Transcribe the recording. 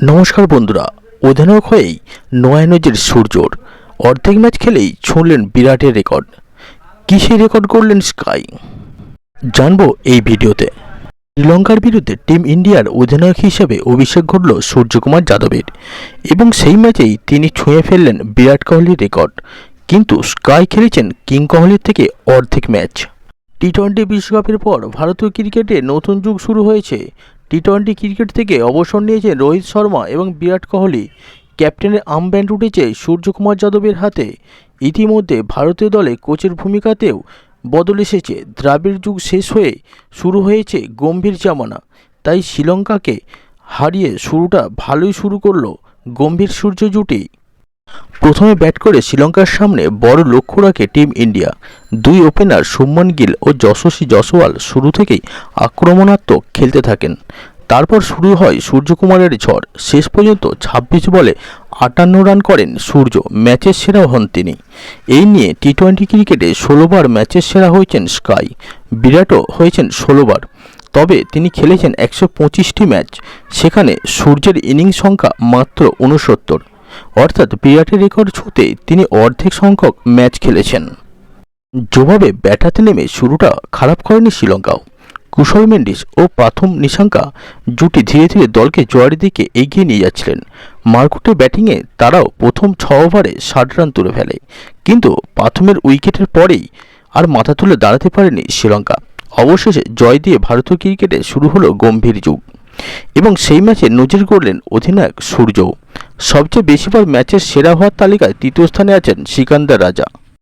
নমস্কার বন্ধুরা, অধিনায়ক হয়েই নয় নজির সূর্যর অর্ধেক ম্যাচ খেলেই ছুঁড়লেন বিরাটের রেকর্ড। কী সেই রেকর্ড করলেন স্কাই? জানব এই ভিডিওতে। শ্রীলঙ্কার বিরুদ্ধে টিম ইন্ডিয়ার অধিনায়ক হিসেবে অভিষেক ঘটল সূর্যকুমার যাদবের। এবং সেই ম্যাচেই তিনি ছুঁয়ে ফেললেন বিরাট কোহলির রেকর্ড। কিন্তু স্কাই খেলেছেন কিং কোহলির থেকে অর্ধেক ম্যাচ। টি টোয়েন্টি বিশ্বকাপের পর ভারতীয় ক্রিকেটে নতুন যুগ শুরু হয়েছে। টি টোয়েন্টি ক্রিকেট থেকে অবসর নিয়েছেন রোহিত শর্মা এবং বিরাট কোহলি। ক্যাপ্টেনের আমব্যান্ড উঠেছে সূর্যকুমার যাদবের হাতে। ইতিমধ্যে ভারতীয় দলে কোচের ভূমিকাতেও বদল এসেছে। দ্রাবিড় যুগ শেষ হয়ে শুরু হয়েছে গম্ভীর জামানা তাই শ্রীলঙ্কাকে হারিয়ে শুরুটা ভালোই শুরু করল গম্ভীর সূর্য জুটি। প্রথমে ব্যাট করে শ্রীলঙ্কার সামনে বড় লক্ষ্য রাখে টিম ইন্ডিয়া। দুই ওপেনার শুভমান গিল ও যশস্বী জসওয়াল শুরু থেকেই আক্রমণাত্মক খেলতে থাকেন। তারপর শুরু হয় সূর্যকুমারের ঝড়। শেষ পর্যন্ত ছাব্বিশ বলে আটান্ন রান করেন সূর্য। ম্যাচের সেরা হন তিনি। এই নিয়ে টি টোয়েন্টি ক্রিকেটে ষোলোবার ম্যাচের সেরা হয়েছেন স্কাই। বিরাটও হয়েছেন ষোলোবার। তবে তিনি খেলেছেন একশো পঁচিশটি ম্যাচ। সেখানে সূর্যের ইনিংস সংখ্যা মাত্র উনসত্তর অর্থাৎ বিরাটের রেকর্ড ছুঁতে তিনি অর্ধেক সংখ্যক ম্যাচ খেলেছেন। জবাবে ব্যাটাতে নেমে শুরুটা খারাপ করেনি শ্রীলঙ্কাও। কুশল মেন্ডিস ও প্রাথম নিশাঙ্কা জুটি ধীরে ধীরে দলকে জয়ের দিকে এগিয়ে নিয়ে যাচ্ছিলেন। মার্কুটের ব্যাটিংয়ে তারাও প্রথম ছ ওভারে ষাট রান তুলে ফেলে। কিন্তু প্রাথমের উইকেটের পরেই আর মাথা তুলে দাঁড়াতে পারেনি শ্রীলঙ্কা। অবশেষে জয় দিয়ে ভারতীয় ক্রিকেটে শুরু হলো গম্ভীর যুগ। এবং সেই ম্যাচে নজির করলেন অধিনায়ক সূর্য। সবচেয়ে বেশিবার ম্যাচের সেরা হওয়ার তালিকায় তৃতীয় স্থানে আছেন সিকান্দার রাজা।